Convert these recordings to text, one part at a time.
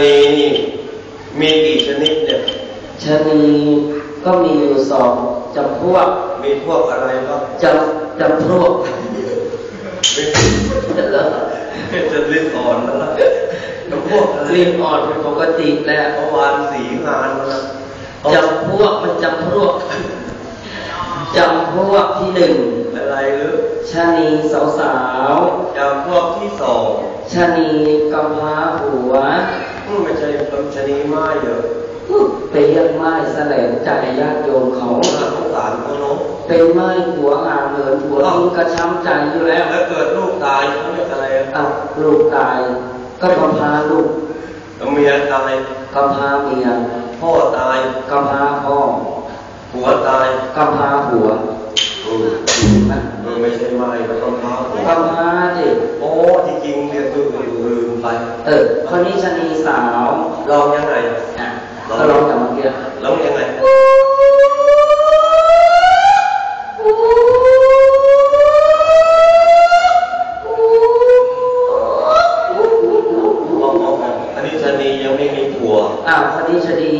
ณีนี่มีกี่ชนิดเนี่ยชะนีก็มีอยู่สองจำพวก มีพวกอะไรบ้างจำจำพวกเป็นแล้วจะลิ้นอ่อนแล้วจำพวกลิ้นอ่อนเป็นปกติแหละวเมื่อวานสีงานแล้วจำพวกมันจำพวกจำพวกที่หนึ่งอะไรหรือชะนีสาวสาวจำพวกที่สองชะนีกำพร้าหัว ไม่ใช่กำชะนีไม้เหรอไปเรียกไม้แสลงใจญาติโยมเขาน่าสงสารเขาเนาะเป็นไม้หัวหางเหินหัวทิ้งกระช้ำใจอยู่แล้วแล้วเกิดลูกตายเขาเรียกอะไรอะเอาลูกตาย ก็กำพร้าลูกแล้วเมียตายกำพร้าเมียพ่อตายกำพร้าพ่อผัวตายกำพร้าผัวอืมนะ เออไม่ใช่ไม้มันต้องเท้าหัวกำพร้าดิโอ้จริงๆเนี่ยคือลืมไปเออคนนี้ชะนีสาวลองยังไงอะก็ร้องจากเมื่อกี้ลองยังไงอ๋ออ๋ออ๋ออันนี้ชะนียังไม่มีผัวอ้าวคนนี้ชะนี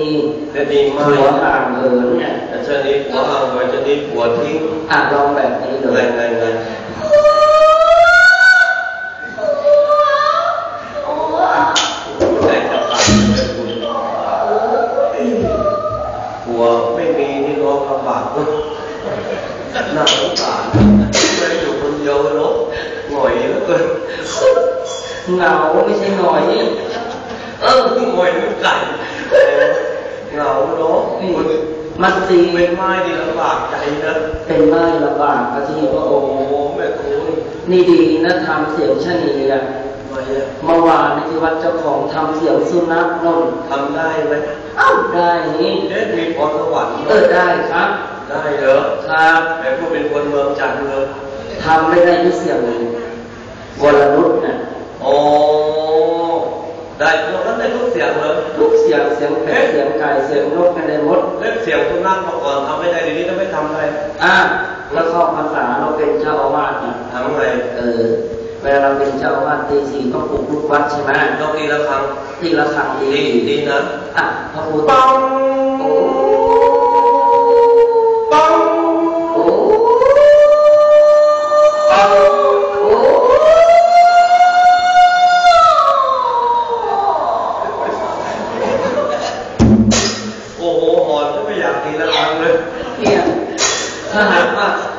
ชะนีไม่ผัวห่าง นีผัวทิ้งอะลองแบบนี้เลไงยไงไงแต่จะตัดเลยคุณผัวไม่มีนี่ร้องลำบากนะน่าสงสารไม่ได้อยู่คนเดียวเนาะหงอยเหลือเกินเหงาไม่ใช่หน่อยเออหงอยเหมือนไก่เหงาเนาะนี่ มันตีเป็นไม้ดีลำบากใจนะเป็นไม้ลำบากก็ที่พระอโอ้งค์โหแม่คุณนี่ดีนะทำเสียงชะนีอะทำไมอะเมื่อวานในที่วัดเจ้าของทำเสียงสุนัขนนทำได้ไหมอ้าวได้นี่เอ๊ะมีพรสวรรค์เออได้ครับ ได้เหรอครับแต่พวกเป็นคนเมืองจันทร์เลยทำไม่ได้ที่เสียงวรนุชน่ะโอ้ได้พวกนั้นได้ทุกเสียงเลย ทุก เสียงเสียงเป็ดเสียงไก่เสียงนกในได้หมดเล่นเสียงทุนั่งมาก่อนทำไม่ได้ดีนี้ต้องไม่ทำอะไรอ่าแล้วเข้าพรรษาเราเป็นเจ้าอาวาสนะทำไมเออเวลาเราเป็นเจ้าอาวาสตีสี่ต้องปลุกลูกวัดใช่ไหมนกตีละครั้งตีละครั้งดีดีดีนะอะพระครูป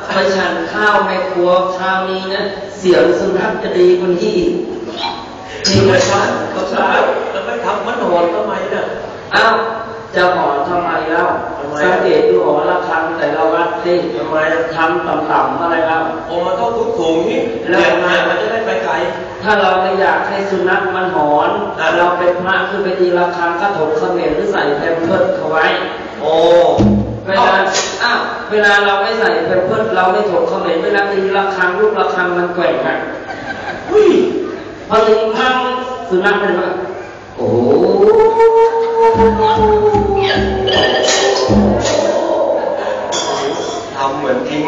ากว่าไปฉันข้าวในครัวเช้านี้นะ เสียงสุนัขจะดีกว่านี้อีกนี่เลยว่าเขาสาวแล้วไม่ทำมันหอนทำไมน่ะอ้าวจะหอนทำไมเล่าทำไมสังเกตดูหอระฆังแต่ละวัดสิทำไมทำต่ำๆอะไรครับโอ้มันต้องทุกสูงๆนี่แล้แล้ววไงมันจะได้ไปไกล ถ้าเราไม่อยากให้สุนัขมันหอนอะเราเป็นพระคือไปตีระฆังก็ถกเขมรหรือใส่แพมเพิร์ดเขาไว้ โอ้ เวลาอ้าวเวลาเราไม่ใส่แพมเพิร์ดเราไม่ถกเขมรเวลาตีระฆังลูกระฆังมันแกว่งอะอุ้ยพอตีพังสุนัขมันว่าโอ้ทำเหมือนจริง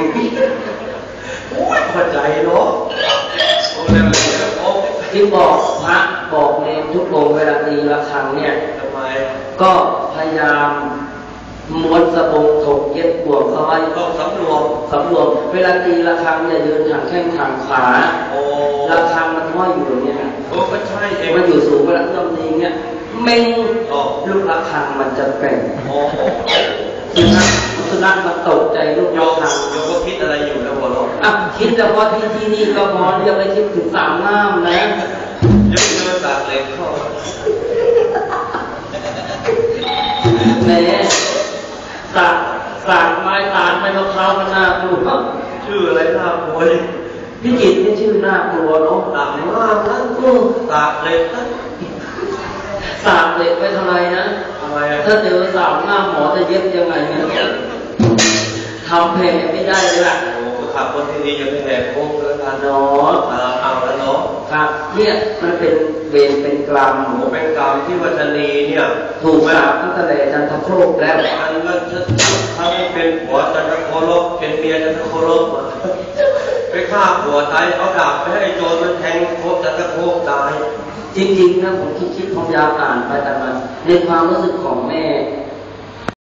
โอ้ยเข้าใจเนาะโอ้เร็วๆโอ้ที่บอกพระบอกเนรทุกองเวลาตีระฆังเนี่ยทำไมก็พยายาม ม้วนสบงถกเย็ดบวกเข้าไว้ต้องสำรวมสำรวม เวลาตีระฆังอย่ายืนทางแข้งทางขวาโอ้ระฆังมันห้อยอยู่อย่างเงี้ยนะโอ้ก็ใช่เองมันอยู่สูงเวลาเอื้อมตีเงี้ยเม่งอ๋อลูกระฆังมันจะแกร่งโอ้โหสุนัขสุนัขมันตกใจลูกโยระมฆังโยมก็คิดอะไรอยู่นะหัวเราะอะคิดแต่ว่าที่ที่นี่ก็พออย่าไปคิดถึงสามน้ำนะเยอะเยอะตากเหล็กเข้าแหม สากสากไม้ตาดไม้มะพร้าวมันน่ากลัวชื่ออะไรน่ากลัวดิพี่จิตรนี่ชื่อน่ากลัวเนาะหนักมากนะอืมตากเหล็กนะสากเหล็กไปเท่าไหรนะทำไมอะถ้าเจอสามหน้าหมอจะเย็บยังไงเนี่ยทำแผลไม่ได้เลยล่ะโอ้ ขับรถที่นี่จะไม่แหกโค้งแล้วกันเนาะอ่าเอาแล้วเนาะครับ เนี่ยมันเป็นเวรเป็นกรรมโอ้เป็นกรรมที่วัชนีเนี่ย ถูกสาปตั้งแต่จันทโครกแล้วมันก็จะถ้าไม่เป็นผัวจันทโครบเป็นเมียจันทโครบมาไปฆ่าผัวตายเอาดาบไปให้โจรมันแทงโคบจันทโครบตายจริงๆนะผมคิดคิดพยายามอ่านไปแต่มันในความรู้สึกของแม่